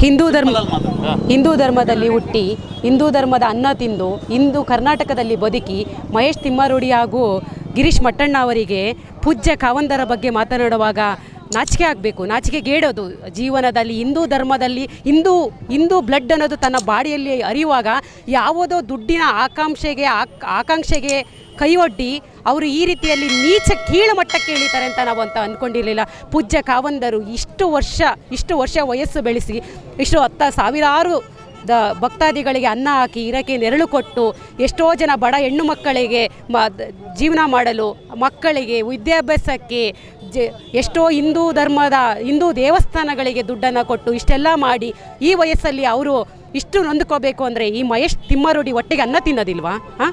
ಹಿಂದೂ ಧರ್ಮ ಹಿಂದೂ ಧರ್ಮದಲ್ಲಿ ಹುಟ್ಟಿ ಹಿಂದೂ ಧರ್ಮದ ಅನ್ನ ತಿಂದು ಇಂದು ಕರ್ನಾಟಕದಲ್ಲಿ ಬದುಕಿ ಮಹೇಶ್ ತಿಮ್ಮಾರೂಢಿ ಹಾಗೂ ಗಿರೀಶ್ ಮಟ್ಟಣ್ಣ ಅವರಿಗೆ ಪೂಜ್ಯ ಕಾವಂದರ ಬಗ್ಗೆ ಮಾತನಾಡುವಾಗ ನಾಚಿಕೆ ಆಗಬೇಕು ನಾಚಿಕೆ ಗೇಡೋದು. ಜೀವನದಲ್ಲಿ ಹಿಂದೂ ಧರ್ಮದಲ್ಲಿ ಹಿಂದೂ ಹಿಂದೂ ಬ್ಲಡ್ ಅನ್ನೋದು ತನ್ನ ಬಾಡಿಯಲ್ಲಿ ಅರಿಯುವಾಗ ಯಾವುದೋ ದುಡ್ಡಿನ ಆಕಾಂಕ್ಷೆಗೆ ಆಕ್ ಆಕಾಂಕ್ಷೆಗೆ ಕೈಯೊಡ್ಡಿ ಅವರು ಈ ರೀತಿಯಲ್ಲಿ ನೀಚ ಕೀಳು ಮಟ್ಟಕ್ಕೆ ಇಳಿತಾರೆ ಅಂತ ನಾವು ಅಂತ ಅಂದ್ಕೊಂಡಿರಲಿಲ್ಲ ಪೂಜ್ಯ ಕಾವಂದರು ಇಷ್ಟು ವರ್ಷ ಇಷ್ಟು ವರ್ಷ ವಯಸ್ಸು ಬೆಳೆಸಿ, ಇಷ್ಟು ಹತ್ತ ಸಾವಿರಾರು ದ ಭಕ್ತಾದಿಗಳಿಗೆ ಅನ್ನ ಹಾಕಿ ಇರಕ್ಕೆ ನೆರಳು ಕೊಟ್ಟು, ಎಷ್ಟೋ ಜನ ಬಡ ಹೆಣ್ಣು ಮಕ್ಕಳಿಗೆ ಮ ಜೀವನ ಮಾಡಲು, ಮಕ್ಕಳಿಗೆ ವಿದ್ಯಾಭ್ಯಾಸಕ್ಕೆ ಜ, ಎಷ್ಟೋ ಹಿಂದೂ ಧರ್ಮದ, ಹಿಂದೂ ದೇವಸ್ಥಾನಗಳಿಗೆ ದುಡ್ಡನ್ನು ಕೊಟ್ಟು ಇಷ್ಟೆಲ್ಲ ಮಾಡಿ, ಈ ವಯಸ್ಸಲ್ಲಿ ಅವರು ಇಷ್ಟು ನೊಂದ್ಕೋಬೇಕು ಅಂದರೆ ಈ ಮಹೇಶ್ ತಿಮ್ಮರುಡಿ ಒಟ್ಟಿಗೆ ಅನ್ನ ತಿನ್ನೋದಿಲ್ವಾ? ಹಾಂ?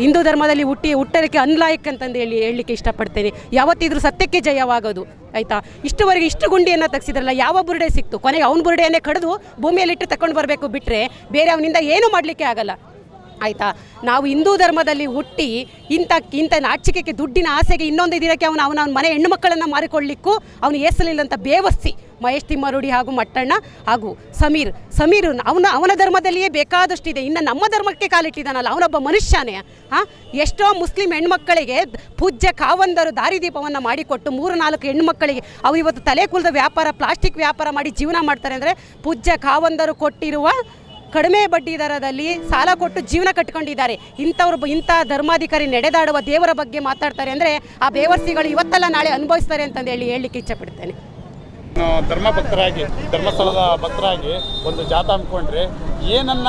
ಹಿಂದೂ ಧರ್ಮದಲ್ಲಿ ಹುಟ್ಟಿ ಹುಟ್ಟೋದಕ್ಕೆ ಅನ್ಲಾಯಕ್ ಅಂತಂದು ಹೇಳಿ ಹೇಳಲಿಕ್ಕೆ ಇಷ್ಟಪಡ್ತೇನೆ. ಯಾವತ್ತಿದ್ರೂ ಸತ್ಯಕ್ಕೆ ಜಯವಾಗೋದು, ಆಯಿತಾ? ಇಷ್ಟುವರೆಗೆ ಇಷ್ಟು ಗುಂಡಿಯನ್ನು ತಗ್ಸಿದ್ರಲ್ಲ, ಯಾವ ಬುರುಡೆ ಸಿಕ್ತು? ಕೊನೆಗೆ ಅವ್ನ ಬುರುಡೆಯನ್ನೇ ಕಡಿದು ಭೂಮಿಯಲ್ಲಿಟ್ಟು ತಗೊಂಡು ಬರಬೇಕು ಬಿಟ್ಟರೆ ಬೇರೆ ಅವನಿಂದ ಏನೂ ಮಾಡಲಿಕ್ಕೆ ಆಗಲ್ಲ. ಆಯಿತಾ? ನಾವು ಹಿಂದೂ ಧರ್ಮದಲ್ಲಿ ಹುಟ್ಟಿ ಇಂಥ ಇಂಥ ನಾಚಿಕೆಗೆ ದುಡ್ಡಿನ ಆಸೆಗೆ ಇನ್ನೊಂದು ದಿನಕ್ಕೆ ಅವನು, ಅವನ ಮನೆ ಹೆಣ್ಣು ಮಕ್ಕಳನ್ನು ಮಾರಿಕೊಳ್ಳಿಕ್ಕೂ ಅವನು ಏಸಲಿಲ್ಲಂತ ಬೇವಸ್ಸಿ. ಮಹೇಶ್ ಮರುಡಿ ಹಾಗೂ ಮಟ್ಟಣ್ಣ ಹಾಗೂ ಸಮೀರ್. ಸಮೀರ್ ಅವನ ಅವನ ಧರ್ಮದಲ್ಲಿಯೇ ಬೇಕಾದಷ್ಟಿದೆ. ಇನ್ನು ನಮ್ಮ ಧರ್ಮಕ್ಕೆ ಕಾಲಿಟ್ಟಿದ್ದಾನಲ್ಲ, ಅವನೊಬ್ಬ ಮನುಷ್ಯನೇ. ಹಾಂ ಎಷ್ಟೋ ಮುಸ್ಲಿಂ ಹೆಣ್ಮಕ್ಕಳಿಗೆ ಪೂಜ್ಯ ಕಾವಂದರು ದಾರಿದೀಪವನ್ನು ಮಾಡಿಕೊಟ್ಟು ಮೂರು ನಾಲ್ಕು ಹೆಣ್ಮಕ್ಕಳಿಗೆ ಅವು ಇವತ್ತು ತಲೆ ಕುಲದ ವ್ಯಾಪಾರ, ಪ್ಲಾಸ್ಟಿಕ್ ವ್ಯಾಪಾರ ಮಾಡಿ ಜೀವನ ಮಾಡ್ತಾರೆ ಅಂದರೆ ಪೂಜ್ಯ ಕಾವಂದರು ಕೊಟ್ಟಿರುವ ಕಡಿಮೆ ಬಡ್ಡಿ ದರದಲ್ಲಿ ಸಾಲ ಕೊಟ್ಟು ಜೀವನ ಕಟ್ಕೊಂಡಿದ್ದಾರೆ. ಇಂಥವ್ರು ಇಂಥ ಧರ್ಮಾಧಿಕಾರಿ ನಡೆದಾಡುವ ದೇವರ ಬಗ್ಗೆ ಮಾತಾಡ್ತಾರೆ ಅಂದರೆ ಆ ಬೇವರ್ಸಿಗಳು ಇವತ್ತಲ್ಲ ನಾಳೆ ಅನುಭವಿಸ್ತಾರೆ ಅಂತಂದು ಹೇಳಿ ಹೇಳಲಿಕ್ಕೆ ಇಚ್ಛಪಡ್ತೇನೆ ಧರ್ಮ ಭಕ್ತರಾಗಿ ಧರ್ಮಸ್ಥಳದ ಭಕ್ತರಾಗಿ ಒಂದು ಜಾಥಾ ಅಂದ್ಕೊಂಡ್ರೆ ಏನನ್ನ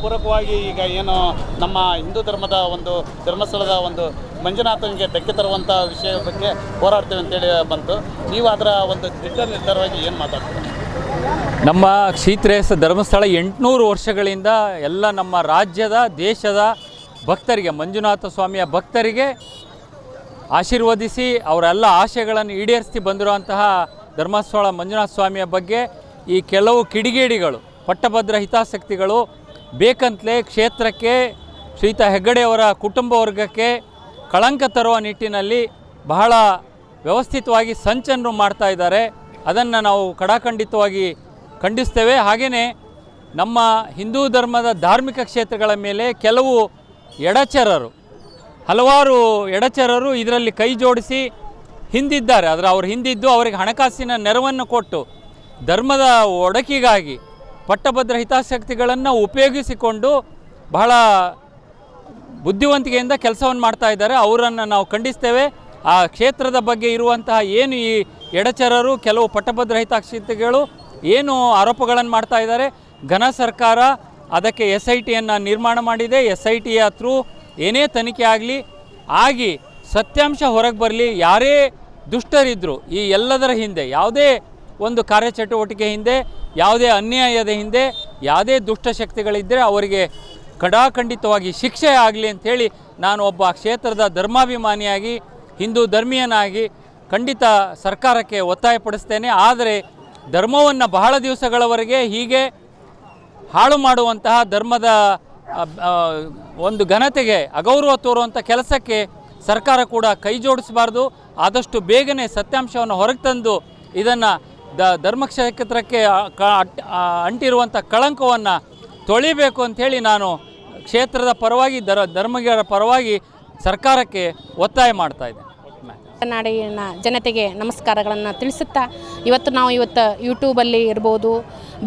ಪೂರಕವಾಗಿ ಈಗ ಏನು ನಮ್ಮ ಹಿಂದೂ ಧರ್ಮದ ಒಂದು ಧರ್ಮಸ್ಥಳದ ಒಂದು ಮಂಜುನಾಥನಿಗೆ ಧಕ್ಕೆ ತರುವಂಥ ವಿಷಯ ಬಗ್ಗೆ ಹೋರಾಡ್ತೇವೆ ಅಂತೇಳಿ ಬಂತು. ನೀವು ಅದರ ಒಂದು ದಿಟ್ಟ ನಿರ್ಧಾರವಾಗಿ ಏನು ಮಾತಾಡ್ತೀರಾ? ನಮ್ಮ ಕ್ಷೇತ್ರೇಶ ಧರ್ಮಸ್ಥಳ ಎಂಟುನೂರು ವರ್ಷಗಳಿಂದ ಎಲ್ಲ ನಮ್ಮ ರಾಜ್ಯದ, ದೇಶದ ಭಕ್ತರಿಗೆ, ಮಂಜುನಾಥ ಸ್ವಾಮಿಯ ಭಕ್ತರಿಗೆ ಆಶೀರ್ವದಿಸಿ ಅವರೆಲ್ಲ ಆಶೆಗಳನ್ನು ಈಡೇರಿಸಿ ಬಂದಿರುವಂತಹ ಧರ್ಮಸ್ಥಳ ಮಂಜುನಾಥ ಸ್ವಾಮಿಯ ಬಗ್ಗೆ ಈ ಕೆಲವು ಕಿಡಿಗೇಡಿಗಳು, ಪಟ್ಟಭದ್ರ ಹಿತಾಸಕ್ತಿಗಳು ಬೇಕಂತಲೇ ಕ್ಷೇತ್ರಕ್ಕೆ ಶ್ರೀತಾ ಹೆಗ್ಗಡೆಯವರ ಕುಟುಂಬ ವರ್ಗಕ್ಕೆ ಕಳಂಕ ತರುವ ನಿಟ್ಟಿನಲ್ಲಿ ಬಹಳ ವ್ಯವಸ್ಥಿತವಾಗಿ ಸಂಚನ್ನು ಮಾಡ್ತಾ ಇದ್ದಾರೆ. ಅದನ್ನು ನಾವು ಕಡಾಖಂಡಿತವಾಗಿ ಖಂಡಿಸ್ತೇವೆ. ಹಾಗೆಯೇ ನಮ್ಮ ಹಿಂದೂ ಧರ್ಮದ ಧಾರ್ಮಿಕ ಕ್ಷೇತ್ರಗಳ ಮೇಲೆ ಕೆಲವು ಎಡಚರರು, ಹಲವಾರು ಎಡಚರರು ಇದರಲ್ಲಿ ಕೈ ಜೋಡಿಸಿ ಹಿಂದಿದ್ದಾರೆ. ಆದರೆ ಅವ್ರು ಹಿಂದಿದ್ದು ಅವರಿಗೆ ಹಣಕಾಸಿನ ನೆರವನ್ನು ಕೊಟ್ಟು ಧರ್ಮದ ಒಡಕಿಗಾಗಿ ಪಟ್ಟಭದ್ರ ಹಿತಾಸಕ್ತಿಗಳನ್ನು ಉಪಯೋಗಿಸಿಕೊಂಡು ಬಹಳ ಬುದ್ಧಿವಂತಿಕೆಯಿಂದ ಕೆಲಸವನ್ನು ಮಾಡ್ತಾ ಇದ್ದಾರೆ. ಅವರನ್ನು ನಾವು ಖಂಡಿಸ್ತೇವೆ. ಆ ಕ್ಷೇತ್ರದ ಬಗ್ಗೆ ಇರುವಂತಹ ಏನು ಈ ಎಡಚರರು, ಕೆಲವು ಪಟ್ಟಭದ್ರ ಹಿತಾಸಕ್ತಿಗಳು ಏನು ಆರೋಪಗಳನ್ನು ಮಾಡ್ತಾ ಇದ್ದಾರೆ. ಘನ ಸರ್ಕಾರ ಅದಕ್ಕೆ ಎಸ್ ಐ ಟಿಯನ್ನು ನಿರ್ಮಾಣ ಮಾಡಿದೆ. ಎಸ್ ಐ ಟಿಯ ಥ್ರೂ ಏನೇ ತನಿಖೆ ಆಗಲಿ, ಆಗಿ ಸತ್ಯಾಂಶ ಹೊರಗೆ ಬರಲಿ, ಯಾರೇ ದುಷ್ಟರಿದ್ದರು ಈ ಎಲ್ಲದರ ಹಿಂದೆ, ಯಾವುದೇ ಒಂದು ಕಾರ್ಯಚಟುವಟಿಕೆ ಹಿಂದೆ, ಯಾವುದೇ ಅನ್ಯಾಯದ ಹಿಂದೆ, ಯಾವುದೇ ದುಷ್ಟಶಕ್ತಿಗಳಿದ್ದರೆ ಅವರಿಗೆ ಕಡಾಖಂಡಿತವಾಗಿ ಶಿಕ್ಷೆ ಆಗಲಿ ಅಂಥೇಳಿ ನಾನು ಒಬ್ಬ ಕ್ಷೇತ್ರದ ಧರ್ಮಾಭಿಮಾನಿಯಾಗಿ, ಹಿಂದೂ ಧರ್ಮೀಯನಾಗಿ ಖಂಡಿತ ಸರ್ಕಾರಕ್ಕೆ ಒತ್ತಾಯಪಡಿಸ್ತೇನೆ ಆದರೆ ಧರ್ಮವನ್ನು ಬಹಳ ದಿವಸಗಳವರೆಗೆ ಹೀಗೆ ಹಾಳು ಮಾಡುವಂತಹ ಧರ್ಮದ ಒಂದು ಘನತೆಗೆ ಅಗೌರವ ತೋರುವಂಥ ಕೆಲಸಕ್ಕೆ ಸರ್ಕಾರ ಕೂಡ ಕೈ ಜೋಡಿಸಬಾರ್ದು. ಆದಷ್ಟು ಬೇಗನೆ ಸತ್ಯಾಂಶವನ್ನು ಹೊರಗೆ ತಂದು ಇದನ್ನು ದ ಧರ್ಮಕ್ಷೇತ್ರಕ್ಕೆ ಅಂಟಿರುವಂಥ ಕಳಂಕವನ್ನು ತೊಳಿಬೇಕು ಅಂಥೇಳಿ ನಾನು ಕ್ಷೇತ್ರದ ಪರವಾಗಿ ದರ ಧರ್ಮಗಳ ಪರವಾಗಿ ಸರ್ಕಾರಕ್ಕೆ ಒತ್ತಾಯ ಮಾಡ್ತಾ ನಾಡಿನ ಜನತೆಗೆ ನಮಸ್ಕಾರಗಳನ್ನು ತಿಳಿಸುತ್ತಾ ಇವತ್ತು ನಾವು ಇವತ್ತು ಯೂಟ್ಯೂಬಲ್ಲಿ ಇರ್ಬೋದು,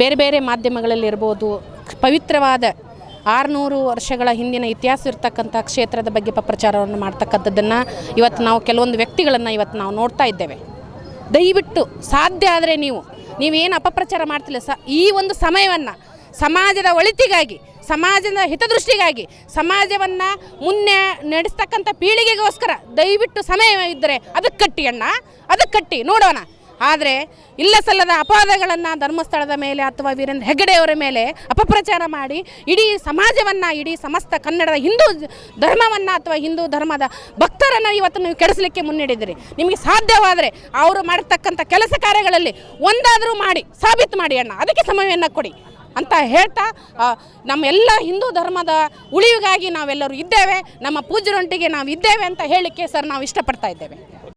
ಬೇರೆ ಬೇರೆ ಮಾಧ್ಯಮಗಳಲ್ಲಿ ಇರ್ಬೋದು, ಪವಿತ್ರವಾದ ಆರುನೂರು ವರ್ಷಗಳ ಹಿಂದಿನ ಇತಿಹಾಸ ಇರತಕ್ಕಂಥ ಕ್ಷೇತ್ರದ ಬಗ್ಗೆ ಪ್ರಚಾರವನ್ನು ಮಾಡ್ತಕ್ಕಂಥದ್ದನ್ನು ಇವತ್ತು ನಾವು ಕೆಲವೊಂದು ವ್ಯಕ್ತಿಗಳನ್ನು ಇವತ್ತು ನಾವು ನೋಡ್ತಾ ಇದ್ದೇವೆ. ದಯವಿಟ್ಟು ಸಾಧ್ಯ ಆದರೆ ನೀವು, ನೀವೇನು ಅಪಪ್ರಚಾರ ಮಾಡ್ತಿಲ್ಲ, ಸ, ಈ ಒಂದು ಸಮಯವನ್ನು ಸಮಾಜದ ಒಳಿತಿಗಾಗಿ, ಸಮಾಜದ ಹಿತದೃಷ್ಟಿಗಾಗಿ, ಸಮಾಜವನ್ನು ಮುನ್ನೆ ನಡೆಸ್ತಕ್ಕಂಥ ಪೀಳಿಗೆಗೋಸ್ಕರ ದಯವಿಟ್ಟು ಸಮಯ ಇದ್ದರೆ ಅದಕ್ಕೆ ಕಟ್ಟಿ ಅಣ್ಣ, ಅದಕ್ಕೆ ಕಟ್ಟಿ ನೋಡೋಣ. ಆದರೆ ಇಲ್ಲ ಸಲ್ಲದ ಅಪವಾದಗಳನ್ನು ಧರ್ಮಸ್ಥಳದ ಮೇಲೆ ಅಥವಾ ವೀರೇಂದ್ರ ಹೆಗ್ಗಡೆಯವರ ಮೇಲೆ ಅಪಪ್ರಚಾರ ಮಾಡಿ ಇಡೀ ಸಮಾಜವನ್ನು, ಇಡೀ ಸಮಸ್ತ ಕನ್ನಡದ ಹಿಂದೂ ಧರ್ಮವನ್ನು ಅಥವಾ ಹಿಂದೂ ಧರ್ಮದ ಭಕ್ತರನ್ನು ಇವತ್ತು ನೀವು ಕೆಡಿಸಲಿಕ್ಕೆ ಮುನ್ನಡೆದಿರಿ. ನಿಮಗೆ ಸಾಧ್ಯವಾದರೆ ಅವರು ಮಾಡತಕ್ಕಂಥ ಕೆಲಸ ಕಾರ್ಯಗಳಲ್ಲಿ ಒಂದಾದರೂ ಮಾಡಿ, ಸಾಬೀತು ಮಾಡಿ ಅಣ್ಣ. ಅದಕ್ಕೆ ಸಮಯವನ್ನು ಕೊಡಿ ಅಂತ ಹೇಳ್ತಾ ನಮ್ಮೆಲ್ಲ ಹಿಂದೂ ಧರ್ಮದ ಉಳಿವಿಗಾಗಿ ನಾವೆಲ್ಲರೂ ಇದ್ದೇವೆ. ನಮ್ಮ ಪೂಜ್ಯರೊಂಟಿಗೆ ನಾವು ಇದ್ದೇವೆ ಅಂತ ಹೇಳಲಿಕ್ಕೆ ಸರ್ ನಾವು ಇಷ್ಟಪಡ್ತಾ ಇದ್ದೇವೆ.